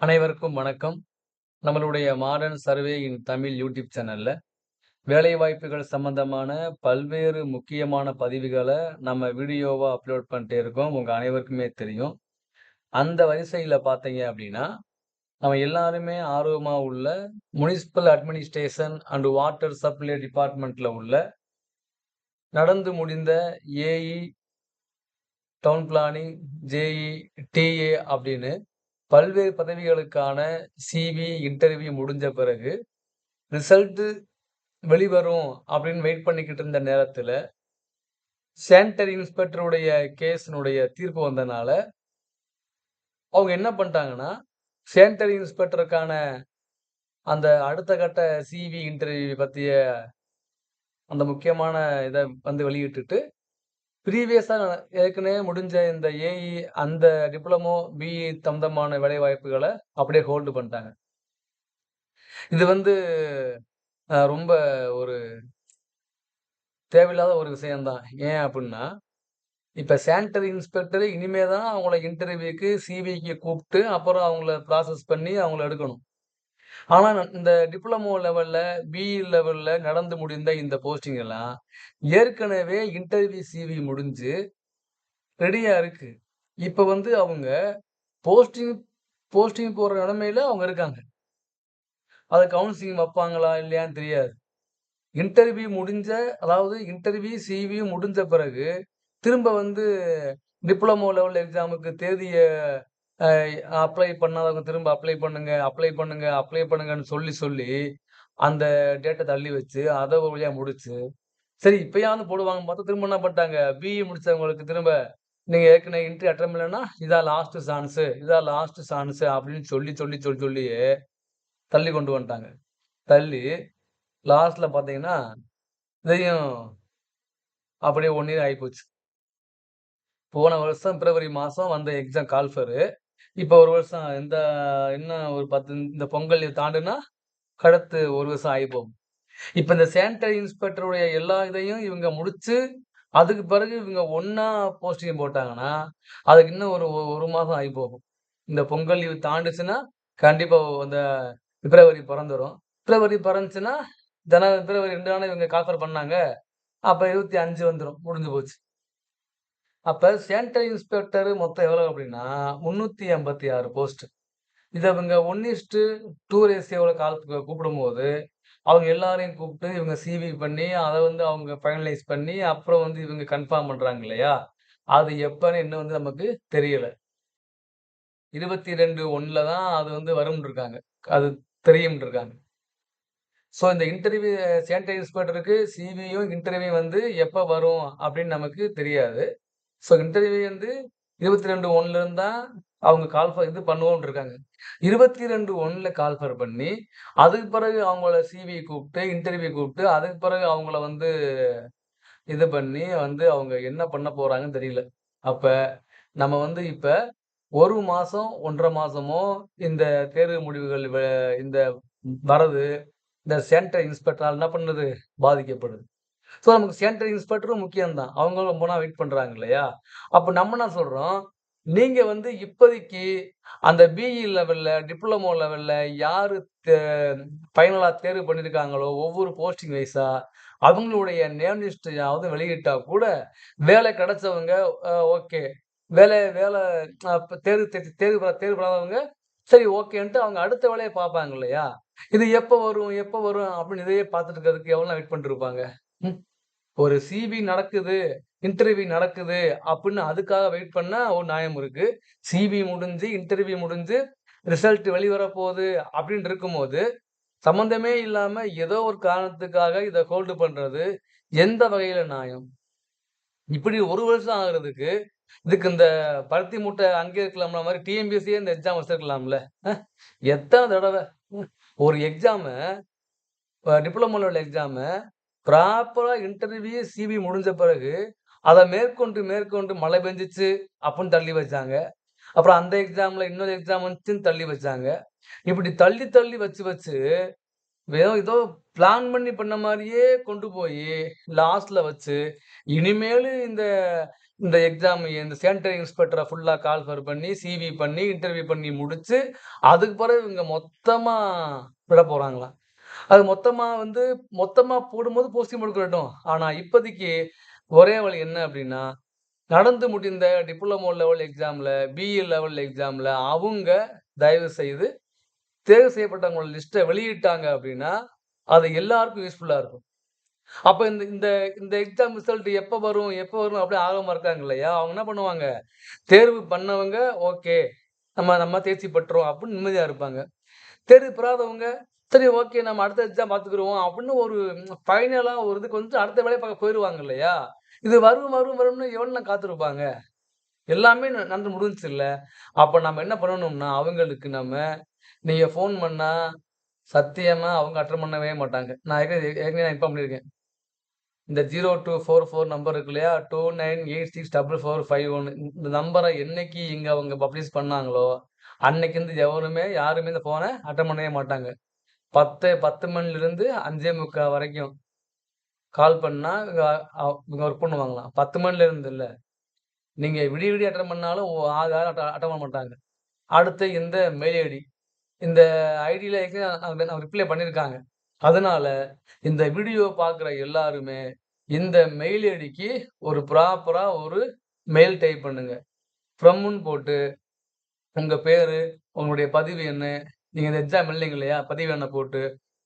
அனைவருக்கும் வணக்கம். நம்மளுடைய modern survey in Tamil YouTube சேனலில் வேலைவாய்ப்புகள் சம்பந்தமான பல்வேறு முக்கியமான பதிவுகளை நம்ம வீடியோவாக அப்லோட் பண்ணிட்டே இருக்கோம். உங்கள் அனைவருக்குமே தெரியும். அந்த வரிசையில் பார்த்தீங்க அப்படின்னா நம்ம எல்லாருமே ஆர்வமாக உள்ள municipal administration and water supply டிபார்ட்மெண்ட்டில் உள்ள நடந்து முடிந்த AE, town planning, JE, TA அப்படின்னு பல்வேறு பதவிகளுக்கான சிவி இன்டர்வியூ முடிஞ்ச பிறகு, ரிசல்ட்டு வெளிவரும் அப்படின்னு வெயிட் பண்ணிக்கிட்டு இருந்த நேரத்தில் சேனிட்டரி இன்ஸ்பெக்டருடைய கேஸினுடைய தீர்ப்பு வந்தனால அவங்க என்ன பண்ணிட்டாங்கன்னா, சேனிட்டரி இன்ஸ்பெக்டருக்கான அந்த அடுத்த கட்ட சிவி இன்டர்வியூ பற்றிய அந்த முக்கியமான இதை வந்து வெளியிட்டுட்டு, ப்ரீவியஸாக ஏற்கனவே முடிஞ்ச இந்த ஏஇ அந்த டிப்ளமோ, பிஇ சம்மந்தமான வேலை வாய்ப்புகளை அப்படியே ஹோல்டு பண்ணிட்டாங்க. இது வந்து ரொம்ப ஒரு தேவையில்லாத ஒரு விஷயம் தான். ஏன் அப்படின்னா இப்போ சானிட்டரி இன்ஸ்பெக்டர் இனிமே தான் அவங்கள இன்டர்வியூக்கு, சிவிக்கு கூப்பிட்டு அப்புறம் அவங்கள ப்ராசஸ் பண்ணி அவங்கள எடுக்கணும். ஆனால் இந்த டிப்ளமோ லெவலில் பிஇ லெவலில் நடந்து முடிந்த இந்த போஸ்டிங் எல்லாம், ஏற்கனவே இன்டர்வியூ சிவி முடிஞ்சு ரெடியாக இருக்குது இப்போ வந்து அவங்க போஸ்டிங் போஸ்டிங் போடுற நிலமையில அவங்க இருக்காங்க. அதை கவுன்சிலிங் வைப்பாங்களா இல்லையான்னு தெரியாது. இன்டர்வியூ முடிஞ்ச அதாவது இன்டர்வியூ, சிவி முடிஞ்ச பிறகு, திரும்ப வந்து டிப்ளமோ லெவல் எக்ஸாமுக்கு தேதியை அப்ளை பண்ணாதவங்க திரும்ப அப்ளை பண்ணுங்க, அப்ளை பண்ணுங்க, அப்ளை பண்ணுங்கன்னு சொல்லி, சொல்லி அந்த டேட்டை தள்ளி வச்சு, அதை ஒரு வழியாக முடிச்சு, சரி இப்பயாவது போடுவாங்க பார்த்தா, திரும்ப என்ன பண்ணிட்டாங்க, பிஇ முடிச்சவங்களுக்கு திரும்ப நீங்கள் ஏற்கனவே இன்ட்ரி அட்டம் இல்லைன்னா இதான் லாஸ்ட் சான்ஸு இதான் லாஸ்ட் சான்ஸு அப்படின்னு சொல்லி, சொல்லி, சொல்லி, சொல்லியே தள்ளி கொண்டு வந்துட்டாங்க. தள்ளி லாஸ்ட்டில் பார்த்தீங்கன்னா, இதையும் அப்படியே ஒன் இயர் ஆகிப்போச்சு போன வருஷம் பிப்ரவரி மாதம் வந்த எக்ஸாம் கால்ஃபரு. இப்போ ஒரு வருஷம் இந்த இன்னும் ஒரு 10 இந்த பொங்கல் லீவ் தாண்டுனா, கடத்து ஒரு வருஷம் ஆகிப்போம் இப்போ இந்த சானிட்டரி இன்ஸ்பெக்டருடைய எல்லா இதையும் இவங்க முடிச்சு, அதுக்கு பிறகு இவங்க ஒன்றா போஸ்டிங் போட்டாங்கன்னா, அதுக்கு இன்னும் ஒரு ஒரு மாதம் ஆகி போகும் இந்த பொங்கல் லீவ் தாண்டுச்சுன்னா, கண்டிப்பாக அந்த பிப்ரவரி பிறந்துடும் பிப்ரவரி பிறந்துச்சுன்னா ஜனவரி, பிப்ரவரி 2 தானே இவங்க கால்ஃபர் பண்ணாங்க. அப்போ இருபத்தி அஞ்சு வந்துடும் முடிஞ்சு போச்சு. அப்போ சானிட்டரி இன்ஸ்பெக்டர் மொத்தம் எவ்வளவு அப்டின்னா, 386 போஸ்ட். இதை இவங்க 1:2 ரேஷியோல கால் கூப்பிடும்போது, அவங்க எல்லாரையும் கூப்பிட்டு இவங்க சிவி பண்ணி, அதை வந்து அவங்க ஃபைனலைஸ் பண்ணி, அப்புறம் வந்து இவங்க கன்ஃபார்ம் பண்ணுறாங்க இல்லையா? அது எப்போன்னு இன்னும் வந்து நமக்கு தெரியலை இருபத்தி ரெண்டு ஒன்றில் தான் அது வந்து வரும்னு இருக்காங்க. அது தெரியும்னு இருக்காங்க. ஸோ இந்த இன்டர்வியூ சேனிட்டரி இன்ஸ்பெக்டருக்கு சிவியும், இன்டர்வியூ வந்து எப்போ வரும் அப்படின்னு நமக்கு தெரியாது. ஸோ இன்டர்வியூ வந்து 22/1ல இருந்து தான் அவங்க கால்ஃபர் இது பண்ணுவோம்னு இருக்காங்க. 22/1ல கால்ஃபர் பண்ணி, அதுக்கு பிறகு அவங்கள சிவி கூப்பிட்டு இன்டர்வியூ கூப்பிட்டு அதுக்கு பிறகு அவங்கள வந்து இது பண்ணி வந்து அவங்க என்ன பண்ண போறாங்கன்னு தெரியல. அப்ப நம்ம வந்து இப்ப ஒரு மாசம், 1 1/2 மாசமோ இந்த தேர்வு முடிவுகள் வ இந்த வரது, இந்த சென்டர் இன்ஸ்பெக்டரால் என்ன பண்ணுது? பாதிக்கப்படுது. ஸோ நமக்கு சென்ட்ரல் இன்ஸ்பெக்டரும் முக்கியம் தான். அவங்களும் ரொம்ப நாள் வெயிட் பண்றாங்க இல்லையா? அப்ப நம்ம என்ன சொல்றோம், நீங்க வந்து இப்போதைக்கு அந்த பிஇ லெவல்ல, டிப்ளமோ லெவல்ல யாரு தே தேர்வு பண்ணியிருக்காங்களோ, ஒவ்வொரு போஸ்டிங் வைஸா, அவங்களுடைய நேம் லிஸ்ட்டையாவது வெளியிட்டா கூட, வேலை கிடைச்சவங்க ஓகே. வேலை வேலை தேர்வு தேர்வு தேர்வு பெறாதவங்க, சரி ஓகேன்ட்டு அவங்க அடுத்த வேலையை பார்ப்பாங்க இல்லையா? இது எப்ப வரும், எப்போ வரும் அப்படின்னு இதையே பார்த்துட்டு இருக்கிறதுக்கு எவ்வளோ வெயிட் பண்ணிட்டு இருப்பாங்க? ம். ஒரு சிவி நடக்குது, இன்டர்வியூ நடக்குது அப்படின்னு அதுக்காக வெயிட் பண்ணா ஒரு நியாயம் இருக்கு. சிவி முடிஞ்சு, இன்டர்வியூ முடிஞ்சு, ரிசல்ட் வெளிவரப்போகுது அப்படின்னு இருக்கும்போது, சம்மந்தமே இல்லாம ஏதோ ஒரு காரணத்துக்காக இத ஹோல்டு பண்றது எந்த வகையில நியாயம்? இப்படி 1 வருஷம் ஆகுறதுக்கு, இதுக்கு இந்த பருத்தி மூட்டை அங்கேயே இருக்கலாம்ல மாரி டிஎன்பிஎஸ்சியே இந்த எக்ஸாம் வச்சிருக்கலாம்ல. அ எத்தன தடவ? ம். ஒரு எக்ஸாம அ டிப்ளமோ லெவல் எக்ஸாம ப்ராப்பராக இன்டர்வியூ, சிவி முடிஞ்ச பிறகு, அதை மேற்கொண்டு, மேற்கொண்டு மழை பெஞ்சிச்சு அப்படின்னு தள்ளி வச்சாங்க. அப்புறம் அந்த எக்ஸாமில் இன்னொரு எக்ஸாம் வந்துச்சுன்னு தள்ளி வச்சாங்க. இப்படி தள்ளி, தள்ளி வச்சு, வச்சு வெறும் ஏதோ பிளான் பண்ணி பண்ண மாதிரியே கொண்டு போய் லாஸ்ட்டில் வச்சு, இனிமேல் இந்த இந்த எக்ஸாம் இந்த சேனிட்டரி இன்ஸ்பெக்டரை ஃபுல்லாக கால்ஃபர் பண்ணி, சிவி பண்ணி, இன்டர்வியூ பண்ணி முடித்து அதுக்கு பிறகு இவங்க மொத்தமாக விடப் போகிறாங்களாம் அது மொத்தமாக வந்து மொத்தமாக போடும்போது போஸ்டிங் கொடுக்கட்டும். ஆனால் இப்போதைக்கு ஒரே வழி என்ன அப்படின்னா, நடந்து முடிந்த டிப்ளமோ லெவல் எக்ஸாமில் பிஇ லெவல் எக்ஸாமில் அவங்க தயவு செய்து தேர்வு செய்யப்பட்டவங்களோட லிஸ்ட்டை வெளியிட்டாங்க அப்படின்னா, அது எல்லாருக்கும் யூஸ்ஃபுல்லாக இருக்கும். அப்போ இந்த இந்த இந்த எக்ஸாம் ரிசல்ட் எப்போ வரும்? எப்போ வரும்? அப்படின்னு ஆர்வமாக இருக்காங்க இல்லையா? அவங்க என்ன பண்ணுவாங்க? தேர்வு பண்ணவங்க ஓகே. நம்ம நம்ம தேர்ச்சி பெற்றோம் அப்படின்னு நிம்மதியாக இருப்பாங்க. தேர்வு பெறாதவங்க, சரி ஓகே நம்ம அடுத்த எக்ஸாம் பார்த்துக்குருவோம் அப்படின்னு ஒரு ஃபைனலாக ஒரு இதுக்கு வந்து அடுத்த வேலையை பார்க்க போயிடுவாங்க இல்லையா? இது வரும், வரும், வரும்னு எவ்வளோ காத்திருப்பாங்க? எல்லாமே ந முடிஞ்சிச்சு இல்லை அப்போ நம்ம என்ன பண்ணணும்னா, அவங்களுக்கு நம்ம நீங்கள் ஃபோன் பண்ணால் சத்தியமாக அவங்க அட்டன் பண்ணவே மாட்டாங்க. நான் ஏற்கனவே நான் இன்ஃபார்ம் பண்ணியிருக்கேன். இந்த 0244 நம்பர் இருக்கு இல்லையா? 29864451 இந்த நம்பரை என்னைக்கு இங்கே அவங்க பப்ளிஷ் பண்ணாங்களோ, அன்னைக்கு இருந்து எவருமே யாருமே இந்த ஃபோனை அட்டன் பண்ணவே மாட்டாங்க. 10 10 மணிலிருந்து 5:45 வரைக்கும் கால் பண்ணால் இவங்க ஒர்க் பண்ணுவாங்களாம். 10 மணிலிருந்து இல்லை நீங்கள் விடிய விடிய அட்டன் பண்ணாலும் ஆறு ஆறு அட்ட அட்டன் பண்ண மாட்டாங்க. அடுத்து இந்த மெயில் ஐடி. இந்த ஐடியில் ஏற்கனவே ரிப்ளை பண்ணியிருக்காங்க. அதனால இந்த வீடியோ பார்க்குற எல்லாருமே இந்த மெயில் ஐடிக்கு ஒரு ப்ராப்பராக ஒரு மெயில் டைப் பண்ணுங்க. ஃப்ரம்னு போட்டு, உங்கள் பேர் உங்களுடைய பதிவு என்ன நீங்கள் இந்த எக்ஸாம் இல்லைங்க இல்லையா? பதிவு எண்ணை போட்டு,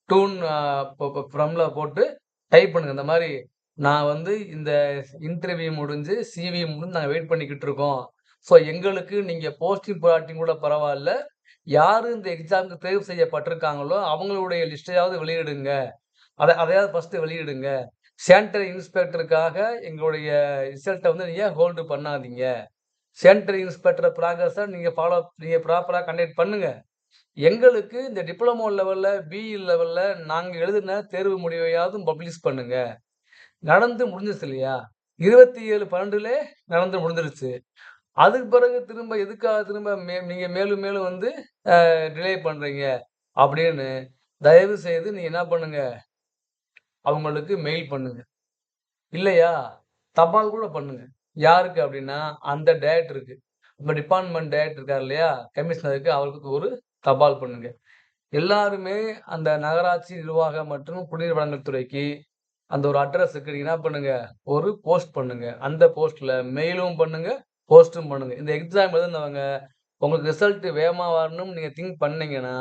டூன் ஃப்ரம்ல போட்டு டைப் பண்ணுங்க. இந்த மாதிரி நான் வந்து இந்த இன்டர்வியூ முடிஞ்சு, சிவி முடிஞ்சு நாங்கள் வெயிட் பண்ணிக்கிட்டு இருக்கோம். ஸோ எங்களுக்கு நீங்கள் போஸ்டிங் போராட்டிங் கூட பரவாயில்ல யாரு இந்த எக்ஸாமுக்கு தேர்வு செய்யப்பட்டிருக்காங்களோ, அவங்களுடைய லிஸ்ட்டையாவது வெளியிடுங்க. அதை அதையாவது ஃபஸ்ட்டு வெளியிடுங்க. சேனிட்டரி இன்ஸ்பெக்டருக்காக எங்களுடைய ரிசல்ட்டை வந்து நீங்கள் ஹோல்டு பண்ணாதீங்க. சேனிட்டரி இன்ஸ்பெக்டர் ப்ராக்ரஸை நீங்கள் ஃபாலோ நீங்கள் ப்ராப்பராக கண்டக்ட் பண்ணுங்கள் எங்களுக்கு இந்த டிப்ளமோ லெவலில் பிஇ லெவலில் நாங்கள் எழுதின தேர்வு முடிவையாவது பப்ளிஷ் பண்ணுங்க. நடந்து முடிஞ்சிருச்சு இல்லையா? 27/12லே நடந்து முடிஞ்சிருச்சு. அதுக்கு பிறகு திரும்ப எதுக்காக திரும்ப மே நீங்கள் மேலும் மேலும் வந்து டிலே பண்ணுறீங்க அப்படின்னு தயவு செய்து நீங்க என்ன பண்ணுங்க? அவங்களுக்கு மெயில் பண்ணுங்க. இல்லையா? தபால் கூட பண்ணுங்க. யாருக்கு அப்படின்னா, அந்த டைரக்டருக்கு. நம்ம டிபார்ட்மெண்ட் டேரக்டர் இருக்கார் இல்லையா? கமிஷனருக்கு அவருக்கு ஒரு தபால் பண்ணுங்க. எல்லாருமே அந்த நகராட்சி நிர்வாகம் மற்றும் குடிநீர் வழங்கல் துறைக்கு அந்த ஒரு அட்ரஸுக்கு நீங்க என்ன பண்ணுங்க? ஒரு போஸ்ட் பண்ணுங்க. அந்த போஸ்ட்ல மெயிலும் பண்ணுங்க, போஸ்ட்டும் பண்ணுங்க. இந்த எக்ஸாம் எழுதுனவங்க உங்களுக்கு ரிசல்ட் வேகமாக வரணும்னு நீங்க திங்க் பண்ணீங்கன்னா,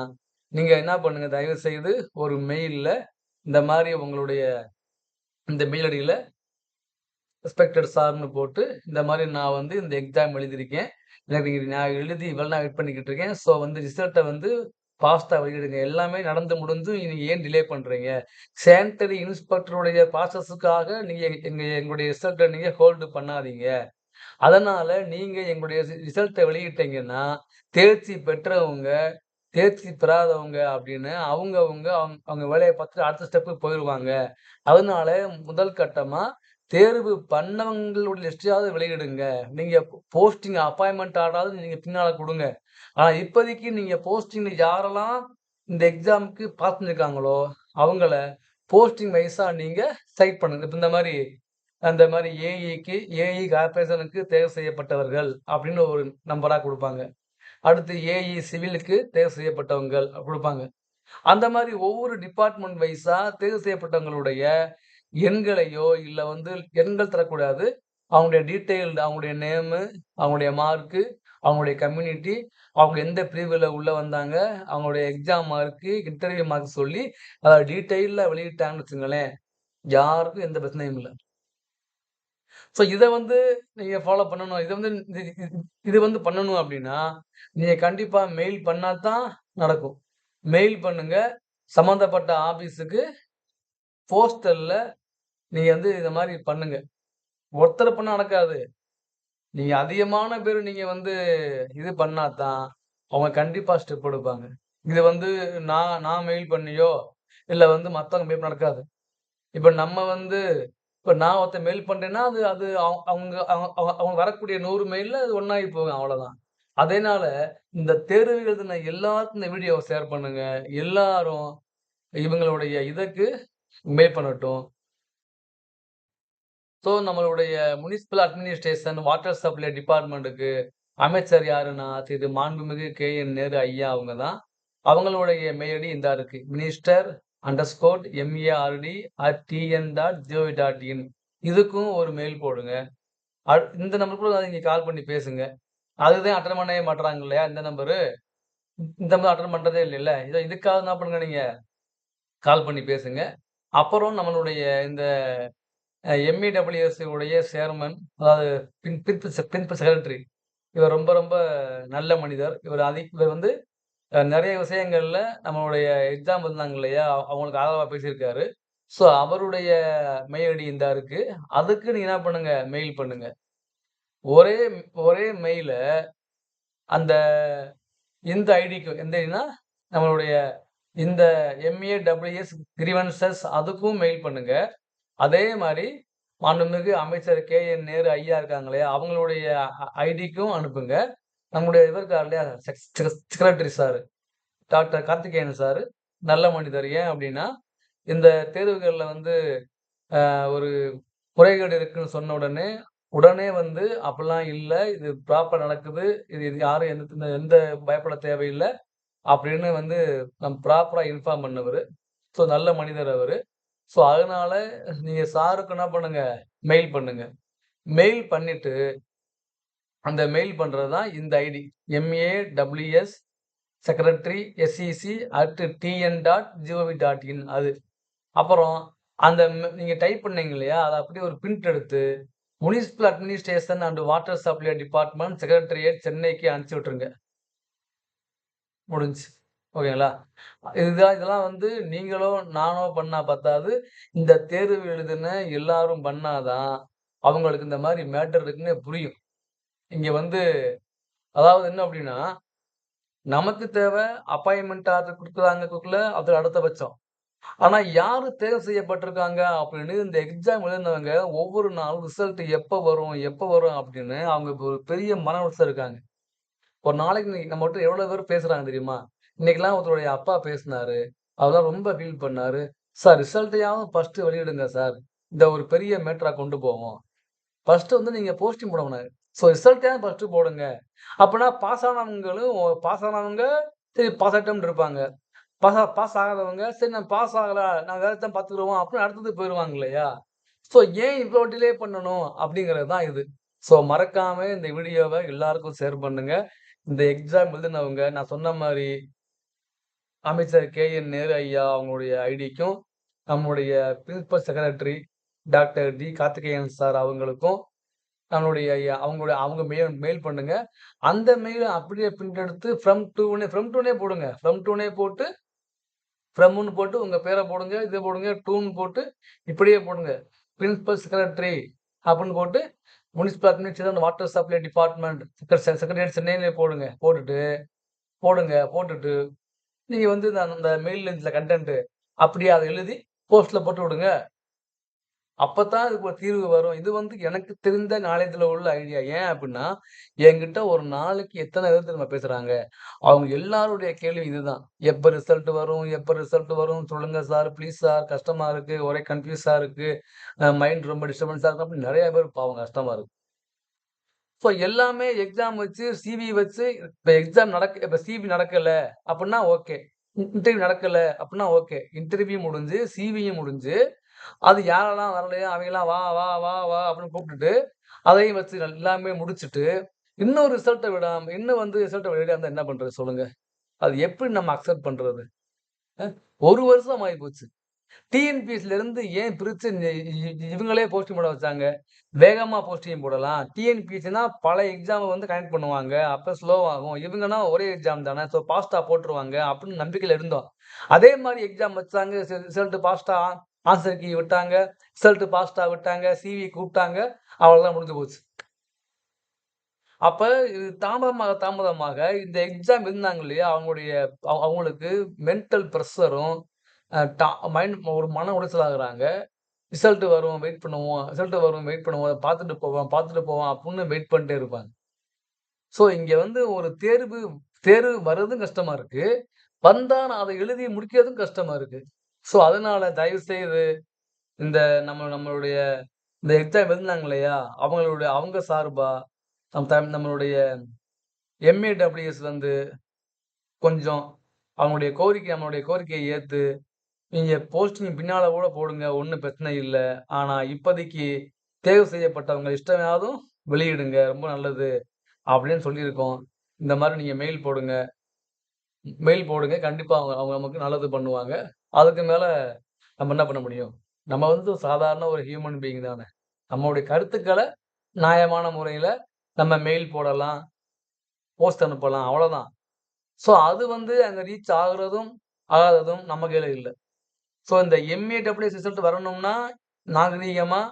நீங்க என்ன பண்ணுங்க? தயவு செய்து ஒரு மெயில்ல இந்த மாதிரி உங்களுடைய இந்த மெயில் அடியில் ரெஸ்பெக்டட் சார்ன்னு போட்டு, இந்த மாதிரி நான் வந்து இந்த எக்ஸாம் எழுதியிருக்கேன். எனக்கு நான் எழுதி இவ்வளோ நான் வெயிட் பண்ணிக்கிட்டு இருக்கேன். ஸோ வந்து ரிசல்ட்டை வந்து ஃபாஸ்ட்டாக வெளியிடுங்க. எல்லாமே நடந்து முடிஞ்சும் நீங்கள் ஏன் டிலே பண்ணுறீங்க சேனிட்டரி இன்ஸ்பெக்டருடைய ப்ராசஸுக்காக நீங்கள் எங்கள் எங்களுடைய ரிசல்ட்டை நீங்கள் ஹோல்டு பண்ணாதீங்க. அதனால் நீங்கள் எங்களுடைய ரிசல்ட்டை வெளியிட்டீங்கன்னா, தேர்ச்சி பெற்றவங்க, தேர்ச்சி பெறாதவங்க அப்படின்னு அவங்கவுங்க அவங்க அவங்க வேலையை பார்த்துட்டு அடுத்த ஸ்டெப்பு போயிடுவாங்க அதனால முதல் கட்டமாக தேர்வு பண்ணவங்களுடைய லிஸ்ட்டையாவது வெளியிடுங்க. நீங்கள் போஸ்டிங் அப்பாயின்மெண்ட் ஆடாது நீங்கள் பின்னால் கொடுங்க ஆனால் இப்போதைக்கு நீங்கள் போஸ்டிங்கில் யாரெல்லாம் இந்த எக்ஸாமுக்கு பாஸ் பண்ணியிருக்காங்களோ, அவங்கள போஸ்டிங் வைஸாக நீங்கள் செலக்ட் பண்ணுங்க. இப்போ இந்த மாதிரி அந்த மாதிரி ஏஇக்கு ஏஇ கார்ப்பரேஷனுக்கு தேர்வு செய்யப்பட்டவர்கள் அப்படின்னு ஒரு நம்பராக கொடுப்பாங்க அடுத்து ஏஇ சிவிலுக்கு தேர்வு செய்யப்பட்டவங்கள் கொடுப்பாங்க அந்த மாதிரி ஒவ்வொரு டிபார்ட்மெண்ட் வைஸாக தேர்வு செய்யப்பட்டவங்களுடைய எண்களையோ, இல்லை வந்து எண்கள் தரக்கூடாது. அவங்களுடைய டீட்டெயில்டு அவங்களுடைய நேமு, அவங்களுடைய மார்க்கு, அவங்களுடைய கம்யூனிட்டி, அவங்க எந்த பிரிவில் உள்ளே வந்தாங்க, அவங்களுடைய எக்ஸாம் மார்க்கு, இன்டர்வியூ மார்க் சொல்லி அதை டீட்டெயிலில் வெளியிட்டாங்கன்னு வச்சுங்களேன் யாருக்கும் எந்த பிரச்சனையும் இல்லை ஸோ இதை வந்து நீங்கள் ஃபாலோ பண்ணணும். இதை வந்து இது வந்து பண்ணணும் அப்படின்னா, நீங்கள் கண்டிப்பாக மெயில் பண்ணால் தான் நடக்கும். மெயில் பண்ணுங்க. சம்மந்தப்பட்ட ஆஃபீஸுக்கு போஸ்டலில் நீங்கள் வந்து இந்த மாதிரி பண்ணுங்க. ஒருத்தர் பண்ண நடக்காது. நீங்கள் அதிகமான பேர் நீங்கள் வந்து இது பண்ணாதான் அவங்க கண்டிப்பாக ஸ்டெப் எடுப்பாங்க. இது வந்து நான் நான் மெயில் பண்ணியோ, இல்லை வந்து மற்றவங்க மெயில் நடக்காது. இப்போ நம்ம வந்து இப்போ நான் ஒருத்தன் மெயில் பண்ணுறேன்னா அது அது அவங்க அவங்க அவங்க அவங்க வரக்கூடிய நூறு மெயில்ல அது ஒன்றாகி போகும் அவ்வளோதான். அதேனால இந்த தேர்வு எழுதின எல்லாருக்கும் இந்த வீடியோவை ஷேர் பண்ணுங்க. எல்லாரும் இவங்களுடைய இதுக்கு மெயில் பண்ணட்டும். ஸோ நம்மளுடைய முனிசிபல் அட்மினிஸ்ட்ரேஷன், வாட்டர் சப்ளை டிபார்ட்மெண்ட்டுக்கு அமைச்சர் யாருன்னா, திரு மாண்புமிகு கே.என். நேரு ஐயா அவங்க தான். அவங்களுடைய மெயில் ஐடி இந்தா இருக்கு. Minister underscore MARD at TN dot GOV dot in இதுக்கும் ஒரு மெயில் போடுங்க. அட் இந்த நம்பருக்கு கூட நீங்கள் கால் பண்ணி பேசுங்க. அதுதான் அட்டன் பண்ணவே மாட்டுறாங்க இல்லையா? இந்த நம்பரு. இந்த நம்பர் அட்டன் பண்ணுறதே இல்லைல்ல. இதை இதுக்காக என்ன பண்ணுங்க நீங்கள் கால் பண்ணி பேசுங்க. அப்புறம் நம்மளுடைய இந்த எம்.இ.டபிள்யூ.எஸ் உடைய சேர்மன், அதாவது பின் பிரிப்பு செ செக்ரட்டரி. இவர் ரொம்ப ரொம்ப நல்ல மனிதர். இவர் அதி இவர் வந்து நிறைய விஷயங்களில் நம்மளுடைய எக்ஸாம் இருந்தாங்க இல்லையா? அவங்களுக்கு ஆதரவாக பேசியிருக்காரு. ஸோ அவருடைய மெயில் ஐடி இந்த இருக்கு. அதுக்கு நீங்கள் என்ன பண்ணுங்க, மெயில் பண்ணுங்க. ஒரே ஒரே மெயில அந்த இந்த ஐடிக்கு எந்த ஐடின்னா, நம்மளுடைய இந்த எம்ஏ டபிள்யூஎஸ் கிரிவன்சஸ் அதுக்கும் மெயில் பண்ணுங்க. அதே மாதிரி மாண்புமிகு அமைச்சர் கே.என். நேரு ஐயா இருக்காங்க இல்லையா? அவங்களுடைய அ ஐடிக்கும் அனுப்புங்க. நம்முடைய இவர் இல்லையா? Sec secretary sir, doctor Karthikeyan sir நல்ல மனிதர். ஏன் அப்படின்னா இந்த தேர்வுகளில் வந்து ஒரு குறைகள் இருக்குன்னு சொன்ன உடனே, உடனே வந்து அப்படிலாம் இல்லை இது ப்ராப்பர் நடக்குது. இது இது யாரும் எந்த எந்த பயப்பட தேவையில்லை அப்படின்னு வந்து நம் ப்ராப்பராக இன்ஃபார்ம் பண்ணவர் ஸோ நல்ல மனிதர் அவர் ஸோ அதனால நீங்க சாருக்கு என்ன பண்ணுங்க, மெயில் பண்ணுங்க. மெயில் பண்ணிட்டு அந்த மெயில் பண்ணுறது தான் இந்த ID. MA WS secretary SEC at TN dot GOV dot in அது. அப்புறம் அந்த மெ டைப் பண்ணீங்க இல்லையா? அதை அப்படியே ஒரு பிரிண்ட் எடுத்து, municipal administration and water supply department secretariat சென்னைக்கு அனுப்பிச்சி விட்ருங்க முடிஞ்சு ஓகேங்களா? இதுதான் இதெல்லாம் வந்து நீங்களோ, நானோ பண்ணா பத்தாது. இந்த தேர்வு எழுதின எல்லாரும் பண்ணாதான் அவங்களுக்கு இந்த மாதிரி மேட்டர் இருக்குன்னே புரியும். இங்க வந்து அதாவது என்ன அப்படின்னா நமக்கு தேவை அப்பாயின்மெண்ட் ஆர்டர் கொடுக்குறாங்க கொடுக்கல அது அடுத்தபட்சம் ஆனால் யார் தேர்வு செய்யப்பட்டிருக்காங்க அப்படின்னு இந்த எக்ஸாம் எழுதினவங்க ஒவ்வொரு நாளும் ரிசல்ட் எப்போ வரும், எப்போ வரும் அப்படின்னு அவங்க ஒரு பெரிய மன உளைச்சல்ல இருக்காங்க. ஒரு நாளைக்கு நம்ம மட்டும் எவ்வளோ பேர் பேசுகிறாங்க தெரியுமா? இன்னைக்கெல்லாம் ஒருத்தருடைய அப்பா பேசினாரு அவர்லாம் ரொம்ப ஃபீல் பண்ணாரு. சார் ரிசல்ட்டையாவது ஃபர்ஸ்ட்டு வெளியிடுங்க சார். இந்த ஒரு பெரிய மேட்டரா கொண்டு போவோம். ஃபர்ஸ்ட் வந்து நீங்க போஸ்டிங் போடணும். ஸோ ரிசல்ட்டையாவது ஃபர்ஸ்ட்டு போடுங்க. அப்படின்னா பாஸ் ஆனவங்களும் பாஸ் ஆனவங்க சரி பாஸ் ஆகிட்டோம்னு இருப்பாங்க. பாஸ் பாஸ் ஆகாதவங்க, சரி நான் பாஸ் ஆகல. நான் வேலை தான் பார்த்துக்குருவோம் அப்படின்னு அடுத்தது போயிடுவாங்க இல்லையா? ஸோ ஏன் இவ்வளோ டிலே பண்ணணும்? அப்படிங்கிறது தான் இது. ஸோ மறக்காம இந்த வீடியோவை எல்லாருக்கும் ஷேர் பண்ணுங்க. இந்த எக்ஸாம் எழுதினவங்க நான் சொன்ன மாதிரி அமைச்சர் கே.என். நேரு ஐயா அவங்களுடைய ஐடிக்கும், நம்முடைய principal secretary doctor T. Karthikeyan sir அவங்களுக்கும், நம்மளுடைய ஐயா அவங்களுடைய அவங்க மெயில் மெயில் பண்ணுங்க. அந்த மெயில் அப்படியே பிரிண்ட் எடுத்து ஃப்ரம் டூனே ஃப்ரம் டூனே போடுங்க. ஃப்ரம் டூனே போட்டு ஃப்ரம்ன்னு போட்டு உங்கள் பேரை போடுங்க, இதை போடுங்க, டூன்னு போட்டு இப்படியே போடுங்க. பிரின்சிபல் செக்ரட்டரி அப்படின்னு போட்டு municipal administration water supply department secretary secretariat சென்னைன்னு போடுங்க. போட்டுட்டு போடுங்க. போட்டுட்டு நீங்க வந்து நான் அந்த மெயில் இந்த கன்டென்ட் அப்படியே அதை எழுதி போஸ்ட்டில் போட்டு விடுங்க. அப்பத்தான் இதுக்கு ஒரு தீர்வு வரும். இது வந்து எனக்கு தெரிந்த நாளையத்தில் உள்ள ஐடியா. ஏன் அப்படின்னா என்கிட்ட ஒரு நாளைக்கு எத்தனை பேர் நம்ம பேசுகிறாங்க அவங்க எல்லாருடைய கேள்வி இதுதான். எப்போ ரிசல்ட் வரும்? எப்போ ரிசல்ட் வரும்? சொல்லுங்க சார், ப்ளீஸ் சார். கஷ்டமாக இருக்குது ஒரே கன்ஃபியூஸாக இருக்குது மைண்ட் ரொம்ப டிஸ்டர்பன்ஸாக இருக்கும் அப்படின்னு நிறைய பேர் பாவம் கஷ்டமாக இருக்கும் ஸோ எல்லாமே எக்ஸாம் வச்சு, சிவி வச்சு இப்போ எக்ஸாம் நடக்க இப்போ சிவி நடக்கலை அப்படின்னா ஓகே. இன்டர்வியூ நடக்கலை அப்படின்னா ஓகே. இன்டர்வியூ முடிஞ்சு, சிவியும் முடிஞ்சு, அது யாரெல்லாம் வரலையோ அவங்களாம் வா, வா, வா, வா அப்படின்னு கூப்பிட்டுட்டு அதையும் வச்சு எல்லாமே முடிச்சுட்டு, இன்னொரு ரிசல்ட்டை விடாம இன்னும் வந்து ரிசல்ட்டை வெளியிடாம இருந்தால் என்ன பண்றது சொல்லுங்க? அது எப்படி நம்ம அக்செப்ட் பண்றது? அ 1 வருஷம் போச்சு டிஎன்பிஎஸ்சில இருந்து ஏன் பிரிச்சு இ இவங்களே போஸ்டிங் போட வச்சாங்க? வேகமா போஸ்டிங் போடலாம். டிஎன்பிஎஸ்சினா பல எக்ஸாம் வந்து கனெக்ட் பண்ணுவாங்க. அப்ப ஸ்லோவாகும். இவங்கன்னா ஒரே எக்ஸாம் தானே. ஸோ பாஸ்டா போட்டுருவாங்க அப்படின்னு நம்பிக்கையில இருந்தோம். அதே மாதிரி எக்ஸாம் வச்சாங்க. ரிசல்ட் பாஸ்டா ஆன்சர் கீ விட்டாங்க. ரிசல்ட் பாஸ்டா விட்டாங்க. சிவி கூப்பிட்டாங்க அவ்வளோதான் முடிஞ்சு போச்சு. அப்ப இது தாமதமாக, தாமதமாக இந்த எக்ஸாம் இருந்தாங்க இல்லையா? அவங்களுடைய அவங்களுக்கு மென்டல் ப்ரெஷரும் மைண்ட் ஒரு மன உடைச்சலாகிறாங்க ரிசல்ட் வரும் வெயிட் பண்ணுவோம். ரிசல்ட் வரும் வெயிட் பண்ணுவோம். பார்த்துட்டு போவோம், பார்த்துட்டு போவோம் அப்படின்னு வெயிட் பண்ணிட்டே இருப்பாங்க. ஸோ இங்கே வந்து ஒரு தேர்வு தேர்வு வர்றதும் கஷ்டமா இருக்கு. வந்தா நான் அதை எழுதி முடிக்கிறதும் கஷ்டமா இருக்கு. ஸோ அதனால தயவு செய்து இந்த நம்ம நம்மளுடைய இந்த எக்ஸாம் எழுதினாங்க இல்லையா? அவங்களுடைய அவங்க சார்பா நம் த நம்மளுடைய எம்ஏடபிள்யூஎஸ் வந்து கொஞ்சம் அவங்களுடைய கோரிக்கை நம்மளுடைய கோரிக்கையை ஏற்று நீங்க போஸ்டிங் பின்னால கூட போடுங்க. ஒன்றும் பிரச்சனை இல்லை ஆனா இப்போதைக்கு தேர்வு செய்யப்பட்டவங்க இஷ்டமாவதும் வெளியிடுங்க. ரொம்ப நல்லது. அப்படின்னு சொல்லியிருக்கோம். இந்த மாதிரி நீங்க மெயில் போடுங்க. மெயில் போடுங்க. கண்டிப்பா அவங்க அவங்க நமக்கு நல்லது பண்ணுவாங்க. அதுக்கு மேல நம்ம என்ன பண்ண முடியும்? நம்ம வந்து சாதாரண ஒரு ஹியூமன் பீயிங் தானே. நம்மளுடைய கருத்துக்களை நியாயமான முறையில நம்ம மெயில் போடலாம். போஸ்ட் அனுப்பலாம். அவ்வளோதான். ஸோ அது வந்து அங்கே ரீச் ஆகுறதும், ஆகாததும் நம்ம கையில இல்லை ஸோ இந்த எம்ஏ எம்ஏடபிள்யூஎஸ் ரிசல்ட் வரணும்னா, நாகரீகமாக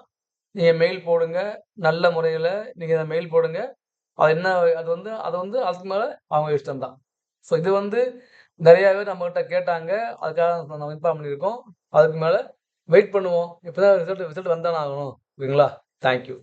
நீங்கள் மெயில் போடுங்க. நல்ல முறையில் நீங்கள் மெயில் போடுங்க. அது என்ன அது வந்து அது வந்து அதுக்கு மேலே அவங்க இஷ்டம் தான். ஸோ இது வந்து நிறையாவே நம்மகிட்ட கேட்டாங்க. அதுக்காக நம்ம இன்ஃபார்ம் பண்ணியிருக்கோம். அதுக்கு மேலே வெயிட் பண்ணுவோம். இப்பதான் ரிசல்ட் ரிசல்ட் வந்தானே ஆகணும். ஓகேங்களா? Thank you.